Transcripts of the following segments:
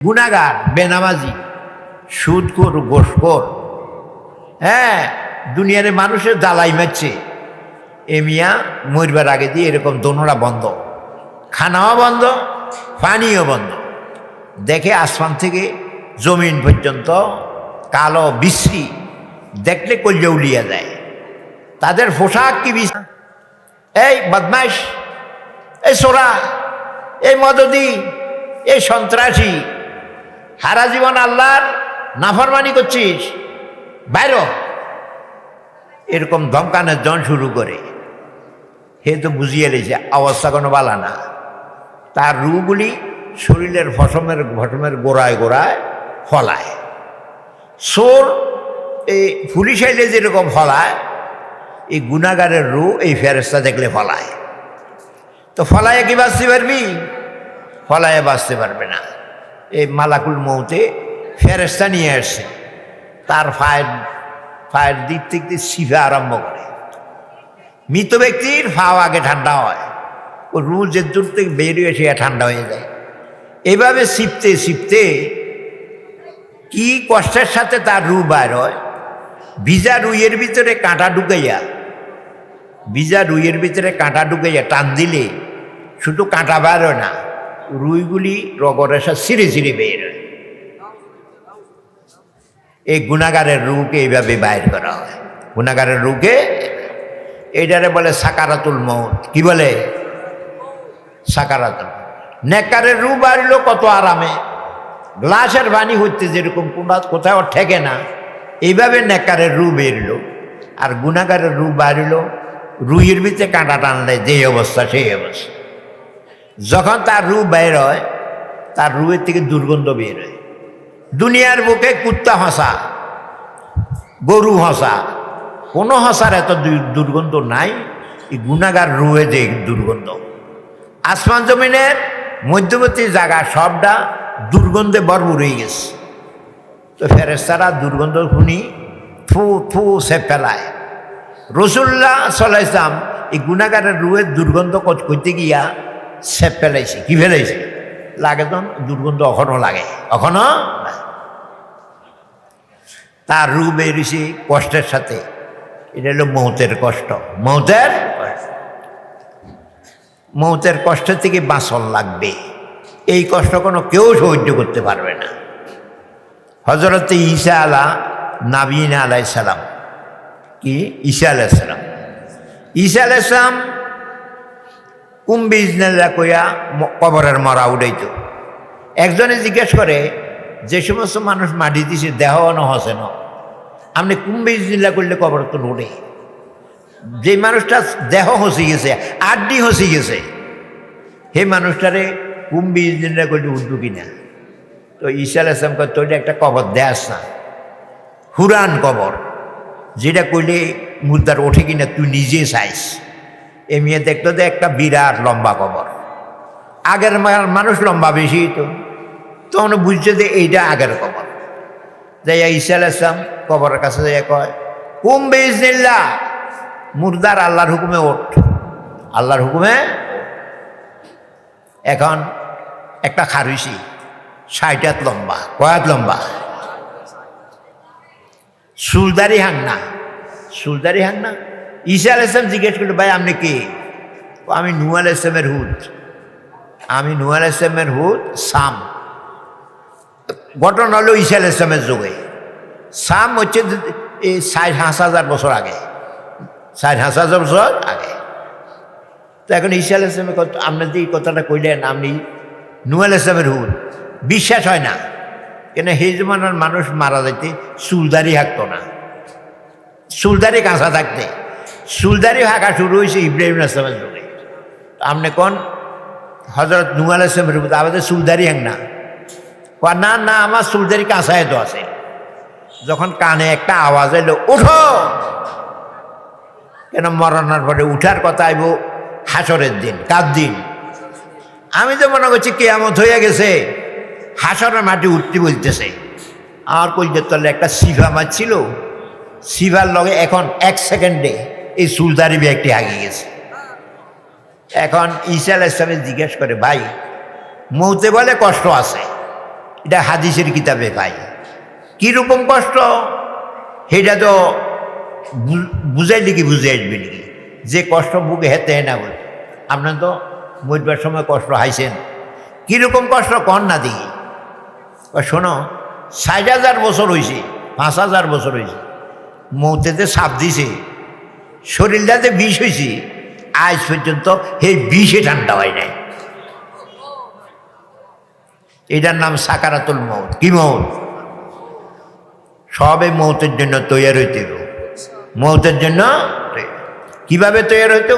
গুণাগার, বেনামাজি, সুদখোর গোসখোর হ্যাঁ দুনিয়ার মানুষের জ্বালাই মারছে। এ মিয়া মরবার আগে দিয়ে এরকম দোনোটা বন্ধ। খানাও বন্ধ, পানিও বন্ধ। দেখে আসমান থেকে জমিন পর্যন্ত কালো বিশ্রী, দেখলে কল্যে উলিয়া যায়। তাদের পোশাক কি বিষ এই বদমাইশ, এই সোরা এই মদদি, এই সন্ত্রাসী সারা জীবন আল্লাহর নাফরমানি করছিস। বাইর এরকম ধমকানের জন শুরু করে। হে তো বুঝিয়ে লেছে অবস্থা কোনো বালা না। তার রুগুলি শরীরের ফসমের ফসমের গোড়ায় গোড়ায় ফলায়। সোর এই পুলিশ আইলে যেরকম ফলায়, এই গুণাগারের রু এই ফেরেস্তা দেখলে ফলায়। তো ফলায় কি বাঁচতে পারবি? ফলায় বাঁচতে পারবে না। এই মালাকুল মৌতে ফেরেস্তা নিয়ে আসছে তার ফায়ের ফায়ের দিক থেকে শিফে আরম্ভ করে। মৃত ব্যক্তির ফাও আগে ঠান্ডা হয়, ও রু যে দূর থেকে বেরিয়ে সে ঠান্ডা হয়ে যায়। এভাবে শিপতে শিপতে কি কষ্টের সাথে তার রু বার হয়? ভিজা রুইয়ের ভিতরে কাঁটা ঢুকাইয়া, ভিজা রুইয়ের ভিতরে কাঁটা ঢুকাইয়া টান দিলে শুধু কাঁটা হয় না রুইগুলি রগরেসা সিঁড়ে সিঁড়ে বের এই গুণাগারের রুকে এইভাবে বাইর করা হয়। গুণাগারের রুকে এইটারে বলে সাকারাতুল মৌত কি বলে? সাকারাতুল নেকারের রু বাড়লো কত আরামে। গ্লাসের বাণী হচ্ছে যেরকম কোথাও ঠেকে না, এইভাবে নেকারের রু বেরলো। আর গুণাগারের রু বাড়লো, রুইয়ের ভিতরে কাঁটা টানলে যে অবস্থা, সেই অবস্থা। যখন তার রু বের হয়, তার রুয়ের থেকে দুর্গন্ধ বের হয়। দুনিয়ার বুকে কুত্তা হাসা, গরু হাসা, কোনো হাসার এত দুর্গন্ধ নাই, এই গুণাগার রুয়ে যে দুর্গন্ধ। আসমান জমিনের মধ্যবর্তী জায়গা সবটা দুর্গন্ধে ভরপুর হয়ে গেছে। তো ফেরেস্তারা দুর্গন্ধ শুনি ফু ফু সে ফেলায়। রসুল্লাহ সাল্লাহ ইসলাম এই গুণাগারের রুয়ের দুর্গন্ধ করতে গিয়া সে ফেলাইছে কি ফেলাইছে লাগে তো দুর্গন্ধ এখনও লাগে, এখনও না। তার রু বেরিয়েছে কষ্টের সাথে। এটা হলো মৌতের কষ্ট। মৌতের। মৌতের কষ্ট থেকে বাঁচন লাগবে। এই কষ্ট কোনো কেউ সহ্য করতে পারবে না। হজরত ঈসা আলা নাবিন আলাই সালাম। কি? ঈসা আলাইসালাম ঈসা আলাইসালাম কুম্বি ইজনেলা কইয়া কবরের মরা উড়াইতো? একজনে জিজ্ঞেস করে, যে সমস্ত মানুষ মাটি দিছে, দেহ ন হসে ন? আপনি কুম্বি ইজনিল্লা করলে কবর তো উঠে যে মানুষটা দেহ হসি গেছে, আড্ডি হসি গেছে সেই মানুষটারে কুম্বি ইজনিল্লা করলে উঠবো কিনা? তো ঈশা আলাইসলাম কয়, তোর একটা কবর দেয়াস না। হুরান কবর, যেটা করলে মুদ্রার ওঠে কিনা তুই নিজে চাইস। এ মেয়ে দেখতো যে একটা বিরাট লম্বা কবর। আগের মানুষ লম্বা বেশি তো তখন বুঝছে যে এইটা আগের কবর। যাইয়া ঈশা আলাইসলাম কবরের কাছে যাইয়া কয়, কুম বেজনিল্লা মুর্দার আল্লাহর হুকুমে ওঠ। আল্লাহর হুকুমে এখন একটা খারুইছি ষাট লম্বা কয়াত লম্বা? সুলদারি হাংনা সুলদারি হাংনা ঈশা আল ইসলাম জিজ্ঞেস করল, ভাই, আপনি কে? আমি নুয়াল ইসলামের হুদ আমি নুয়াল ইসলামের হুদ সাম। ঘটনা হলো ঈশা আল ইসলামের যুগে। সাম হচ্ছে এই ষাট হাঁস হাজার বছর আগে। ষাট হাঁস হাজার বছর আগে। তো এখন ঈশা আল ইসলামের কথা, আপনি যে কথাটা কইলেন, আপনি নুয়াল ইসলামের হুদ বিশ্বাস হয় না। কেন সেই জমানার মানুষ মারা যাইতে চুলদারি হাঁকতো না। চুলদারি কাঁচা থাকতে। চুলদারি হাঁকা শুরু হয়েছে ইব্রাহিম আসলামের যুগে। আপনি কোন? হজরত নুয়াল ইসলামের হুদ আমাদের চুলদারি হাঁক না। না না, আমার চুলদারি কাঁচায় তো আছে। যখন কানে একটা আওয়াজ এলো, উঠো! কেন মরণার পরে উঠার কথা আইব, হাসরের দিন, কার দিন? আমি তো মনে করছি কেয়ামত হয়ে গেছে। হাসরের মাটি উঠতে বলতেছে। আমার কলজের তলে একটা সিভা মাছ ছিল সিভার লগে এখন এক সেকেন্ডে এই সুলদারি ব্যাগটি আগে গেছে। এখন ঈশা আলাহ জিজ্ঞেস করে, ভাই মৌতে বলে কষ্ট আছে। এটা হাদিসের কিতাবে ভাই। কীরকম কষ্ট? সেটা তো বুঝাই নাকি বুঝে আসবে নাকি? যে কষ্ট বুকে হেতে না বলে। আপনার তো মরবার সময় কষ্ট হাইছেন। কীরকম কষ্ট কর না দেখি। শোনো, ষাট হাজার বছর হয়েছে পাঁচ হাজার বছর হয়েছে মৌতেতে সাপ দিছে শরীরটাতে বিষ হয়েছে, আজ পর্যন্ত সেই বিষে ঠান্ডা হয় নাই। এটার নাম সাকারাতুল মৌত কি মৌত সবে মৌতের জন্য তৈয়ার হইতে মৌতের জন্য। কীভাবে তৈরি হইতে?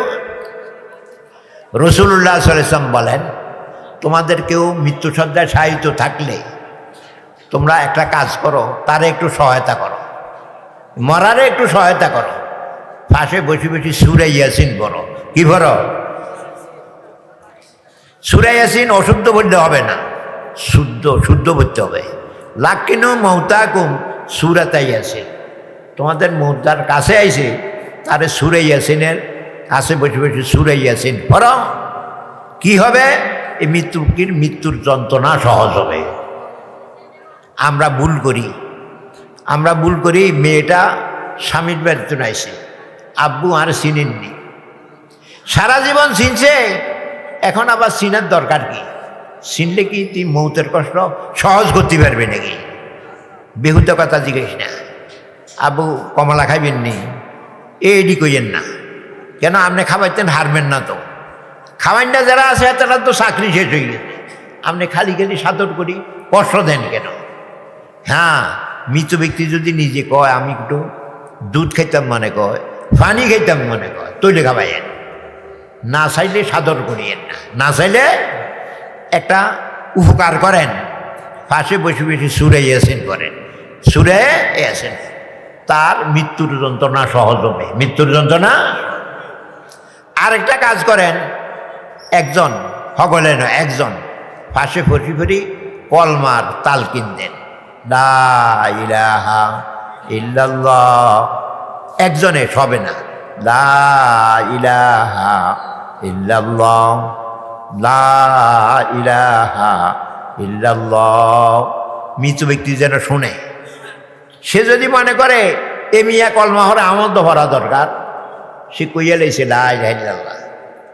রসুল্লাহ সাল্লাম বলেন, তোমাদের কেউ মৃত্যুসজ্জায় সাহিত্য থাকলে তোমরা একটা কাজ করো, তারে একটু সহায়তা করো। মরারে একটু সহায়তা করো। পাশে বসে বসে সুরে ইয়াসিন বলো কি বলো সুরে ইয়াসিন অশুদ্ধ বললে হবে না। শুদ্ধ শুদ্ধ বলতে হবে। লাকিনু মৌতাকুম সুরাতাই আছে তোমাদের মৌতার কাছে আইছে, তারে সুরে ইয়াসিনের কাছে বসে বসে সুরে ইয়াসিন পড়ো। কি হবে? এই মৃত্যুর মৃত্যুর যন্ত্রণা সহজ হবে। আমরা ভুল করি। আমরা ভুল করি, মেয়েটা স্বামীর বাড়িতে আইসে আব্বু আর চিনেননি। সারা জীবন চিনছে, এখন আবার চিনার দরকার কি? চিনলে কি তুই মৌতের কষ্ট সহজ করতে পারবে নাকি? বেহুত কথা জিজ্ঞেস না। আবু কমলা খাইবেন নি। এডি কইয়েন না। কেন আপনি খাবাইতেন হারবেন না তো। খাওয়াইনটা যারা আছে, তারা তো চাকরি শেষ হয়ে গেছে। আপনি খালি খালি সাদর করি কষ্ট দেন কেন? হ্যাঁ মৃত ব্যক্তি যদি নিজে কয়, আমি একটু দুধ খাইতাম মানে কয় পানি খাইতাম মনে কয়। তৈলে খাবাইয়েন। না চাইলে সাদর করিয়েন না। না চাইলে একটা উপকার করেন। পাশে বসে বসে সুরে ইয়াসিন করেন। সুরে ইয়াসিন তার মৃত্যুর যন্ত্রণা সহজ হবে। মৃত্যুর যন্ত্রণা আরেকটা কাজ করেন। একজন, সকলে নয় একজন। ফাঁসে ফসি ফরি কলমার তালকিন দেন লা ইলাহা ইল্লাল্লাহ। একজনে সবে না। লা লা মৃত্যু ব্যক্তি যেন শোনে। সে যদি মনে করে, এ মিয়া কলমা হরে ভরা দরকার। সে কইয়া লাইছে লা ইলাহা ইল্লাল্লাহ।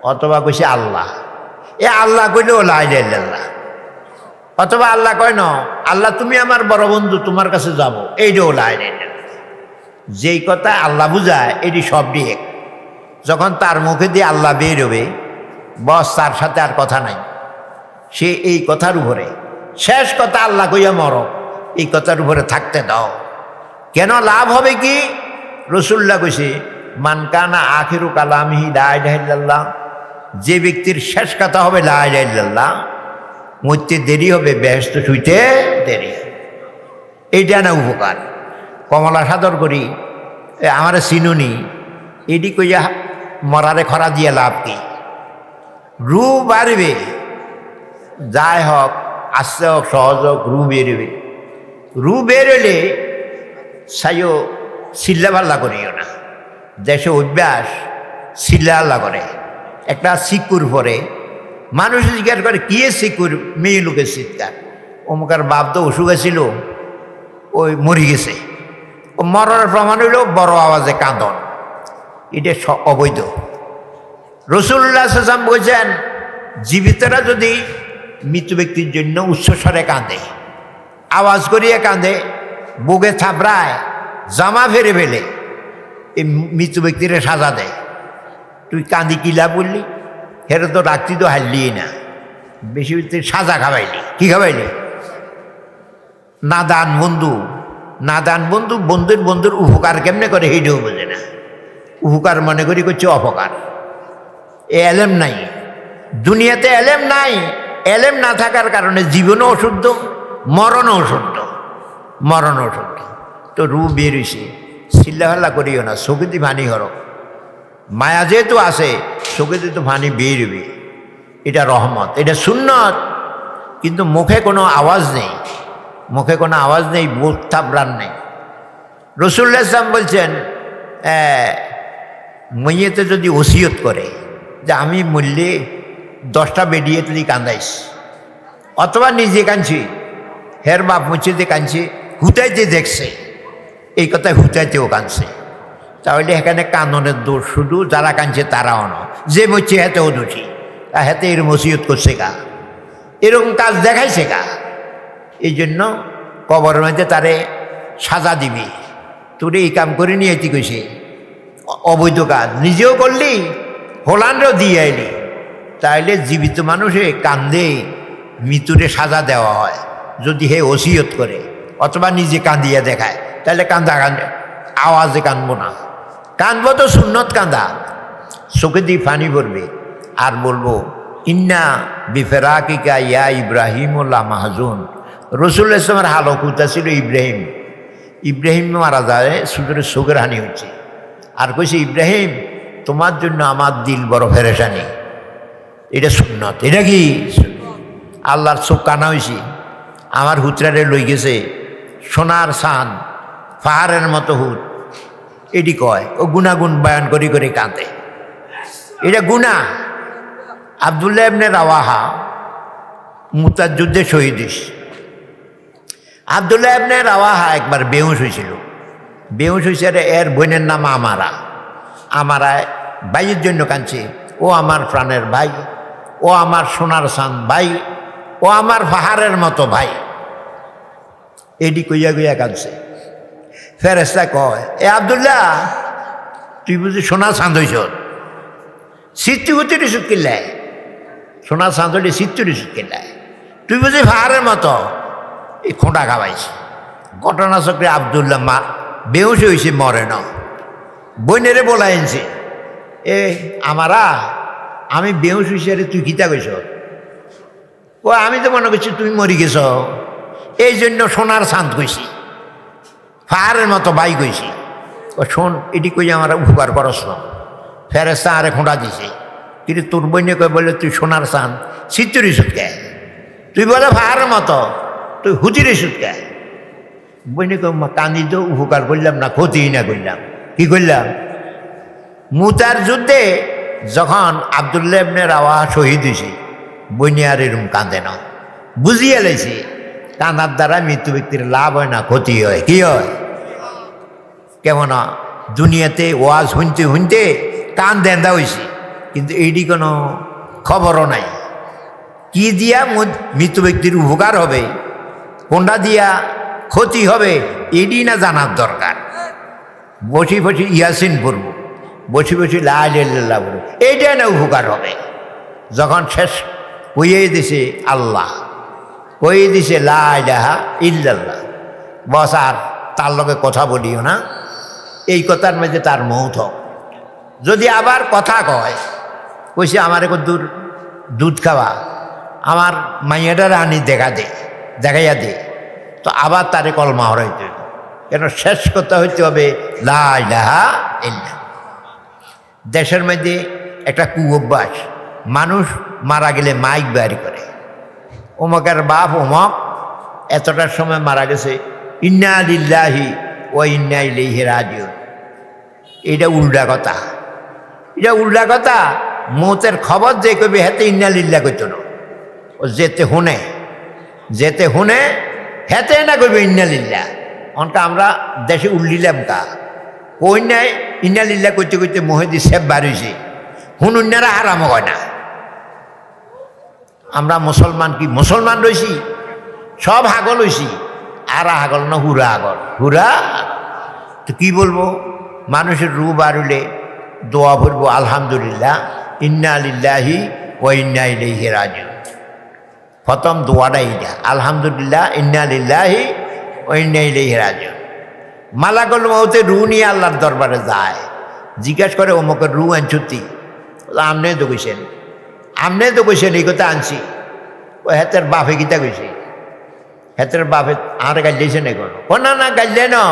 অথবা কইছে, আল্লাহ। এ আল্লাহ কইলেও লা ইলাহা ইল্লাল্লাহ। অথবা আল্লাহ কয় ন আল্লাহ তুমি আমার বড় বন্ধু, তোমার কাছে যাব। এইটাও লা ইলাহা ইল্লাল্লাহ। যেই কথা আল্লাহ বুঝায়, এটি সব এক। যখন তার মুখে দিয়ে আল্লাহ বের হবে বস তার সাথে আর কথা নাই সে এই কথার উপরে, শেষ কথা আল্লাহ কইয়া মর, এই কথার উপরে থাকতে দাও কেন লাভ হবে কি রসুল্লাহ কইছে মানকানা আখেরু আখিরু কালামহি লাইল্লাহ যে ব্যক্তির শেষ কথা হবে লাইল্লাহ মরতে দেরি হবে, ব্যস্ত শুইতে দেরি। এইটা না উপকার কমলা সাদর করি আমার চিনুনি এটি কইয়া মরারে খরা দিয়ে লাভ কি? রু বাড়বে যাই হোক আস্তে হোক সহজ হোক রু বেরোবে। রু বেরোলে সাইও চিল্লা পাল্লা করিও না। দেশে অভ্যাস চিল্লা করে। একটা সিকুর পরে, মানুষ জিজ্ঞাসা করে, কি সিকুর মেয়ে লোকের চিৎকার। অমুকার বাপ তো অসুখ ছিল ওই মরি গেছে। ও মরার প্রমাণ হইল বড় আওয়াজে কাঁদন। এটা অবৈধ। রসুল্লাহ সাল্লাম বলছেন, জীবিতরা যদি মৃত ব্যক্তির জন্য উচ্চস্বরে কাঁদে, আওয়াজ করিয়ে কাঁদে, বুকে থাপড়ায়, জামা ফেরে ফেলে, এই মৃত ব্যক্তিরে সাজা দেয়। তুই কাঁদি কিলা বললি? হেরে তো রাত্রি তো হারলি না। বেশি সাজা খাবাইলি। কি খাবাইলি? নাদান বন্ধু। নাদান বন্ধু, বন্ধুর বন্ধুর উপকার কেমনে করে সেইটাও বোঝে না। উপকার মনে করি করছে অপকার। এ এলেম নাই। দুনিয়াতে এলেম নাই। এলেম না থাকার কারণে জীবনও অশুদ্ধ, মরণও অশুদ্ধ মরণ অশুদ্ধ। তো রু বেরিয়েছে চিল্লাহাল্লা করিও না চকুতি ভানি হরক মায়া যেহেতু আছে চকুতি তো ভানি বেরবে এটা রহমত, এটা সুন্নত। কিন্তু মুখে কোনো আওয়াজ নেই। মুখে কোনো আওয়াজ নেই বুক থাপড়ান নেই। রসুল্লাহ ইসলাম বলছেন মইয়েতে যদি ওসিয়ত করে, যে আমি মূল্যে দশটা বেডিয়ে তুই কান্দাইস, অথবা নিজে কাঁদছি, হের বাপ মুচিতে কাঁদছি, হুতাইতে দেখছে, এই কথায় হুতাইতেও কাঁদছে। তাহলে এখানে কাননের দোষ শুধু যারা কাঁদছে তারাও না যে মরছে হেতেও দোষী তা হেতে এর মসিয়ত করছে গা এরকম কাজ দেখাইছে গা এই জন্য কবরের মধ্যে তারে সাজা দিবি। তোরে এই কাম করে নিয়ে এটি কইছে। অবৈধ কাজ। নিজেও করলি হোলান্ডও দিয়ে আইলি। তাইলে জীবিত মানুষে কান্দে মৃত্যুরে সাজা দেওয়া হয়, যদি হে ওসিয়ত করে, অথবা নিজে কান্দিয়ে দেখায়। তাহলে কান্দা কান্দে, আওয়াজে কানবো না। কানবো তো সুন্নত কান্দা। চোখে দিয়ে ফানি পড়বে। আর বলব, ইন্না বিফেরাকিকা ইয়া ইব্রাহিম উল্লাহ মাহাজুন। রসুল ইসলামের হালকুতা ছিল ইব্রাহিম। ইব্রাহিম মারা যায় সুতরে চোখের হানি হচ্ছে। আর কইছে, ইব্রাহিম, তোমার জন্য আমার দিল বড় ফেরেশানি। এটা সুন্নত, এটা কি? আল্লাহর চোখ কানা হয়েছি আমার হুতরারে লই গেছে সোনার সান, পাহাড়ের মতো হুত। এটি কয়, ও গুণাগুণ বয়ান করি করে কাঁদে। এটা গুণা। আবদুল্লাহ এমনি রাওয়াহা মুতার যুদ্ধে শহীদ হয়েছে আবদুল্লাহ এমনি রাওয়াহা একবার বেহুশ হয়েছিল। বেহুশ হয়েছে এর বোনের নাম আমারা। আমারা ভাইয়ের জন্য কাঁদছে, ও আমার প্রাণের ভাই, ও আমার সোনার সান ভাই, ও আমার পাহাড়ের মতো ভাই। এটি কইয়া কইয়া কাঁদছে। ফেরেস্তা কয়, এ আবদুল্লাহ, তুই বুঝি সোনার চাঁদ হইছ? সুখ কিল্লায় সোনা চাঁদ হলে সিত্তুরি সুখ কিল্লায় তুই বুঝি পাহাড়ের মতো? এই খোঁটা খাওয়াইছে। ঘটনা চক্রে আবদুল্লাহ মা বেহুশ হয়েছে মরে ন। বইনেরে বলাইছে এ, আমারা, আমি বেহুশ হয়েছে রে তুই কিতা কইস ও, আমি তো মনে করছি তুমি মরি গেছ। এই জন্য সোনার শান্ত কইছি ফায়ারের মতো বাই কইছি। ও, শোন, এটি কই আমার উপকার করস না। ফেরেস্তা আরে খোঁড়া দিছে কিন্তু তোর বইনে কই বলে তুই সোনার চাঁদ সিত্তরি সুটকে তুই বলে ফায়ারের মতো তুই হুতিরি সুটকে। বইনে কই মা কান্দি তো উপকার করলাম না, ক্ষতি না করলাম কি করলাম মুতার যুদ্ধে যখন আবদুল্লাহ ইবনে শহীদ হয়েছে বইনে আর এরম কাঁদে না। বুঝিয়ে লেছি কান্দার দ্বারা মৃত্যু ব্যক্তির লাভ হয় না, ক্ষতি হয়। কি হয়? কেমন দুনিয়াতে ওয়াজ শুনতে শুনতে কান দেন্দা হয়েছে কিন্তু এইটি কোনো খবরও নাই। কি দিয়া মৃত্যু ব্যক্তির উপকার হবে? কোনটা দিয়া ক্ষতি হবে এটি না জানার দরকার? বসি বসি ইয়াসিন পড়ব বসি বসি লাল পড়ব এইটাই না উপকার হবে। যখন শেষ হইয়ে দিছে আল্লাহ। কয়ে দিছে লাহা ইল্লাল্লাহ। বস আর তার লগে কথা বলিও না। এই কথার মধ্যে তার মৌথ যদি আবার কথা কয়, কইছে আমার একটু দুধ দুধ খাওয়া, আমার মাইয়াটার আনি দেখা দে। দেখাইয়া দে। তো আবার তারে কলমা হরাইতে। কেন শেষ কথা হইতে হবে লাহা দেশের মধ্যে একটা কু অভ্যাস মানুষ মারা গেলে মাইক বাইর করে। অমকের বাপ অমক এতটার সময় মারা গেছে, ইন্না লিল্লাহি ও ইন্না ইলাইহি রাজিউন। এটা উল্টা কথা। এটা উল্টা কথা, মৌতের খবর যে কবি হেতে ইন্না লিল্লা করতো না। ও যেতে শুনে যেতে শুনে হেতে না করবে ইন্না লিল্লা অনকা আমরা দেশে উল্লিলাম কা। কই নাই, ইন্না লিল্লা করতে করতে মহেদি সেব বাড়িছে হুনুন্যারা হারাম হয় না। আমরা মুসলমান কি মুসলমান রয়েছি সব হাগল হয়েছি আর হাগল না হুরা আগল হুরা? তো কি বলব? মানুষের রু বাড়লে দোয়া ভরবো আলহামদুলিল্লাহ। ইন্না আলিল্লাহি ও ইন্না ইলাইহি রাজিউন। প্রথম দোয়াটা এইটা আলহামদুলিল্লাহ, ইন্না আলিল্লাহি ও ইন্না ইলাইহি রাজিউন। মালাকল মৌতে রু নিয়ে আল্লাহর দরবারে যায়। জিজ্ঞাসা করে অমুকের রু আনছুতি? আমনে তো কইছেন। আমনে তো কইছেন, এই কথা আনছি। ও হেতের বাপে গীতা কইছে? হেতের বাপে, আর গাইলেছে না কোনো না না, গাইলে না।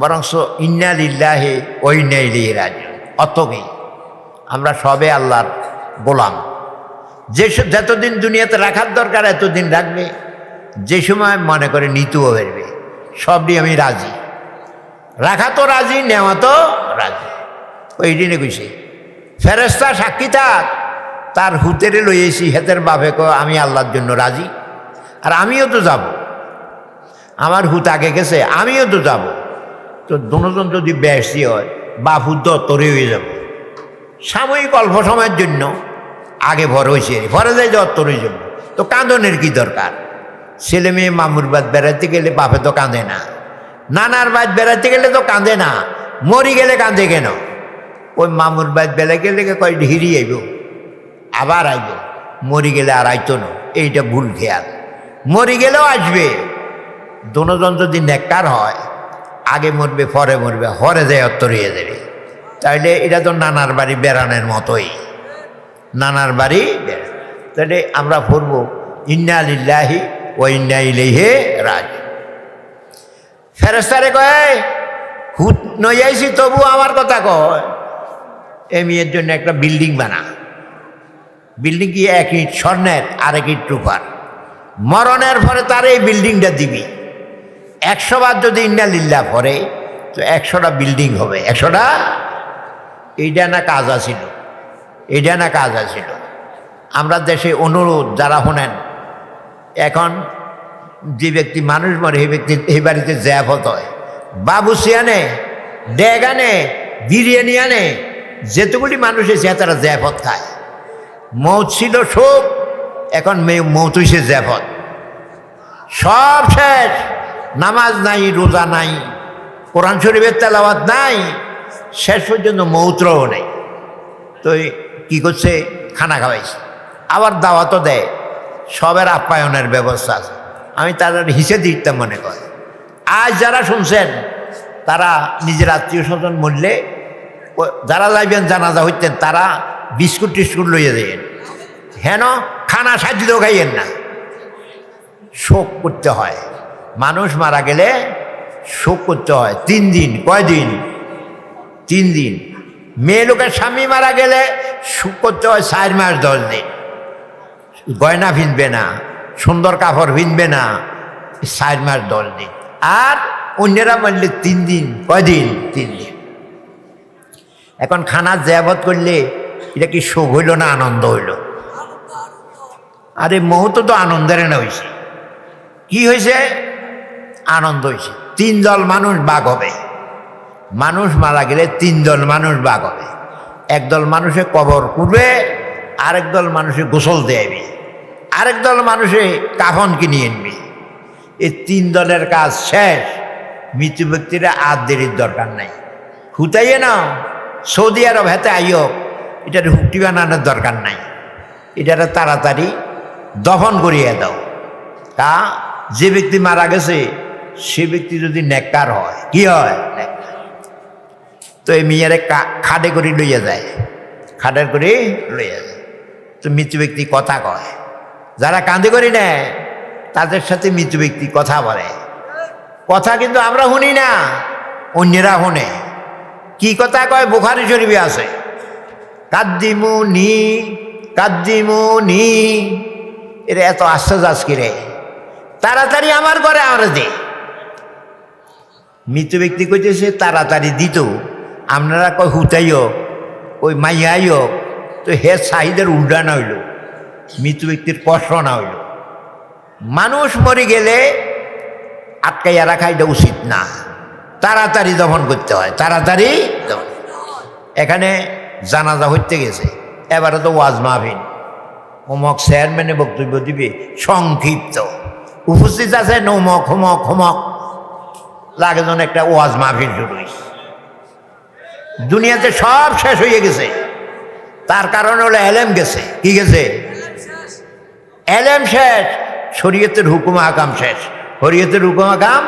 বরং ইন্না লিল্লাহে ওই নেই রাজ অতকেই আমরা সবে আল্লাহর গোলাম। যে যতদিন দুনিয়াতে রাখার দরকার, এতদিন রাখবে। যে সময় মনে করে নিতুও বেরবে। সব নিয়ে আমি রাজি। রাখা তো রাজি, নেওয়া তো রাজি। ওই দিনে কইছে ফেরেস্তা সাক্ষী থাক, তার হুতেরে লইয়েছি হেতের বাপে কো আমি আল্লাহর জন্য রাজি। আর আমিও তো যাব। আমার হুত আগে গেছে, আমিও তো যাব। তো দুজন যদি বেশি হয় বাপুর তরে হয়ে যাব। সাময়িক অল্প সময়ের জন্য আগে ভর হয়েছে। ভরে যায় দত্তরের জন্য তো কাঁদনের কি দরকার? ছেলে মেয়ে মামুর বাদ বেড়াতে গেলে বাপে তো কাঁদে না। নানার বাদ বেড়াতে গেলে তো কাঁদে না। মরি গেলে কাঁদে কেন? ওই মামুর বাদ বেলা গেলে কয়, হিরি আইব। আবার আইব। মরি গেলে আর আইতো না। এইটা ভুল খেয়াল। মরি গেলেও আসবে। দুজন যদি নেককার হয়, আগে মরবে, পরে মরবে, হরে যায় অত্তরিয়ে দেবে তাইলে এটা তো নানার বাড়ি বেড়ানোর মতোই। নানার বাড়ি তাহলে আমরা পড়ব, ইন্না লিল্লাহি ও ইন্না ইলেহে রাজ ফেরেস্তারে কয় হুত নইয়াইছি তবু আমার কথা কয়। এ মেয়ের জন্য একটা বিল্ডিং বানা। বিল্ডিং কি এক ইট স্বর্ণের আর এক ইট রূপার। মরণের পরে তার এই বিল্ডিংটা দিবি। একশো বার যদি ইন্ডা লিল্লা পরে তো একশোটা বিল্ডিং হবে, একশোটা? এইটা না কাজ আছিল এইটা না কাজ আছিল আমরা দেশে অনুরোধ, যারা শোনেন এখন যে ব্যক্তি মানুষ মরে, সেই ব্যক্তি এই বাড়িতে জ্যাফত হয়। বাবুসি আনে ডেগ আনে বিরিয়ানি আনে, যেতগুলি মানুষ এসে তারা জ্যাফত খায়। মৌত ছিল শোক এখন মে- মৌত হয়েছে জ্যাফত। সব শেষ, নামাজ নাই, রোজা নাই, কোরআন শরীফের তেলাওয়াত নাই, শেষ পর্যন্ত মৌত্রও নেই। তো কি করছে? খানা খাওয়াইছে। আবার দাওয়াতও দেয়। সবের আপ্যায়নের ব্যবস্থা আছে। আমি তাদের হিসেব দিতে মনে করে। আজ যারা শুনছেন, তারা নিজের আত্মীয় স্বজন মরলে ও- যারা যাইবেন জানাজা হইতেন, তারা বিস্কুট টিস্কুট লইয়ে দেন হেন খানা সাজিতেও খাইয়েন না। শোক করতে হয়। মানুষ মারা গেলে শোক করতে হয়। তিন দিন কয় দিন তিন দিন। মেয়ে লোকের স্বামী মারা গেলে শোক করতে হয় চার মাস, দশ দিন। গয়না ভিনবে না, সুন্দর কাপড় ভিনবে না, চার মাস, দশ দিন। আর অন্যরা মারলে তিন দিন কয় দিন তিন দিন। এখন খানা জয়াবত করলে এটা কি শোক হইল না আনন্দ হইল? আরে মুহূর্ত তো আনন্দের না হয়েছে কি হয়েছে আনন্দ হয়েছে তিন দল মানুষ বাঘ হবে। মানুষ মারা গেলে তিন দল মানুষ বাঘ হবে। একদল মানুষে কবর করবে আরেক দল মানুষে গোসল দেবে আরেক দল মানুষে কাফন কিনে আনবে। এই তিন দলের কাজ শেষ। মৃত্যু ব্যক্তিরা আর দেরির দরকার নাই। হুতাইয়ে না সৌদি আরব হাতে আইও। এটার হুক্তি বানানোর দরকার নাই। এটারে তাড়াতাড়ি দফন করিয়ে দাও। তা যে ব্যক্তি মারা গেছে, সে ব্যক্তি যদি নেককার হয়, কি হয়। তো এই মেয়েরে খাডে করে লইয়া যায়। খাডের করে লইয়া যায়। তো মৃত্যু ব্যক্তি কথা কয়। যারা কাঁদে করি নেয়, তাদের সাথে মৃত্যু ব্যক্তি কথা বলে। কথা কিন্তু আমরা শুনি না, অন্যরা শুনে। কি কথা কয়? বুখারি শরীফে আছে। কাদ্দিমু নি কাদ্দিমু নি এরা এত আশ্চর্য আজকে রে? তাড়াতাড়ি আমার ঘরে আমরা দে। মৃত ব্যক্তি কইতেছে, তাড়াতাড়ি দিত। আপনারা কয় হুতাই হোক ওই মাইয়াই হোক তো হে সাহিদের উল্টা না হইল মৃত ব্যক্তির কষ্ট না হইল। মানুষ মরে গেলে আটকাইয়া রাখা এটা উচিত না। তাড়াতাড়ি দমন করতে হয়, তাড়াতাড়ি দমন এখানে জানাজা হইতে গেছে, এবারে তো ওয়াজ মাহফিল। হোমক চেয়ারম্যানে বক্তব্য দিবে, সংক্ষিপ্ত। উপস্থিত আছে নমক, হোমক হোমক। লাগে যেন একটা ওয়াজ মাহফিল শুরু হয়েছে দুনিয়াতে সব শেষ হয়ে গেছে। তার কারণ হলো এলেম গেছে। কি গেছে? এলেম শেষ, শরীয়তের হুকুম আকাম শেষ। শরীয়তের হুকুম আকাম।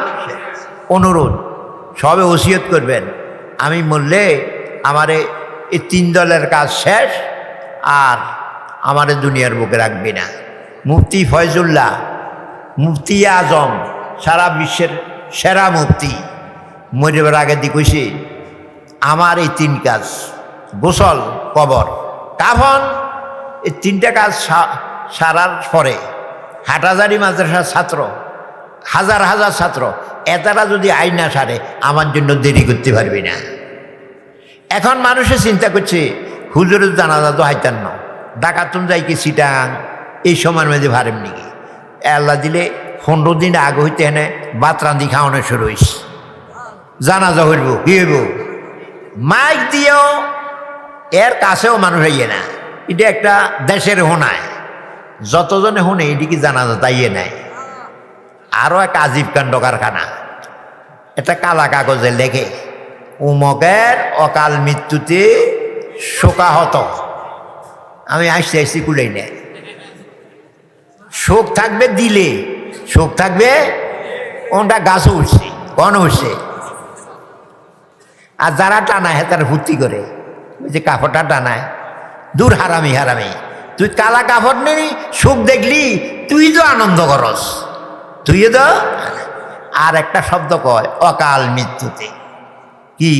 অনুরোধ, সবে ওসিয়ত করবেন। আমি বললে আমারে এই তিন দলের কাজ শেষ, আর আমারে দুনিয়ার বুকে রাখবি না। মুফতি ফয়জুল্লাহ, মুফতি আজম, সারা বিশ্বের সেরা মুফতি। মরিবার আগে দি কইছে আমার এই তিন কাজ, গোসল, কবর। কাফন, এই তিনটা কাজ সারার পরে, হাটাজারি মাদ্রাসার ছাত্র, হাজার হাজার ছাত্র, এতারা যদি আইন না সারে, আমার জন্য দেরি করতে পারবি না। এখন মানুষে চিন্তা করছে, হুজুরের জানাজা তো হাইতান না ডাকাতুন যাই কি সিটাং এই সময়ের মধ্যে ভারেম নাকি? আল্লাহ দিলে পনেরো দিন আগে হইতে এনে ভাত রান্ধি খাওয়ানো শুরু হইস জানাজা হইব, কি হইব? মাইক দিয়েও এর কাছেও মানুষ হইয়ে না। এটা একটা দেশের হোনায়। যতজনে শুনে এদিকে জানাজা তাইয়ে নাই। আরও এক আজীব কাণ্ড কারখানা। এটা কালা কাগজে লেখে, উমকের অকাল মৃত্যুতে শোকাহত। আমি আসতে আসছি কুলেই নেই শোক থাকবে দিলে, শোক থাকবে ওটা গাছও উঠছে কন উঠছে। আর যারা টানায় হ্যাঁ তারা ফুর্তি করে। ওই যে কাপড়টা টানায়। দূর হারামি হারামি। তুই কালা কাপড় নেই, সুখ দেখলি, তুই তো আনন্দ করস। তুই তো আর একটা শব্দ কয়, অকাল মৃত্যুতে। কি?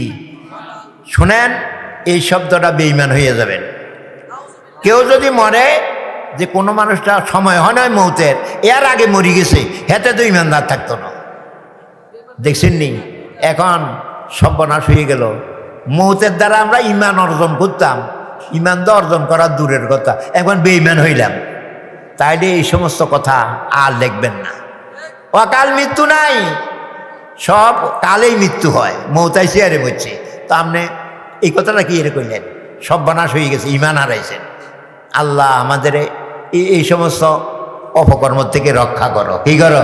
শুনেন, এই শব্দটা বেইমান হয়ে যাবেন। কেউ যদি মরে, যে কোনো মানুষটা সময় হয় নয় মৌতের, এর আগে মরি গেছে, হেতে তো ইমানদার থাকতো না। দেখছেন নি? এখন সর্বনাশ হয়ে গেল। মৌতের দ্বারা আমরা ইমান অর্জন করতাম। ইমান তো অর্জন করার দূরের কথা। এখন বেইমান হইলাম। তাইলে এই সমস্ত কথা আর দেখবেন না। অকাল মৃত্যু নাই। সব কালেই মৃত্যু হয়। মৌতাই চেয়ারে বলছে তো আপনি এই কথাটা কি এর করলেন সর্বনাশ হয়ে গেছে ইমান হারাইছেন। আল্লাহ আমাদের এই সমস্ত অপকর্ম থেকে রক্ষা করো। কি করো?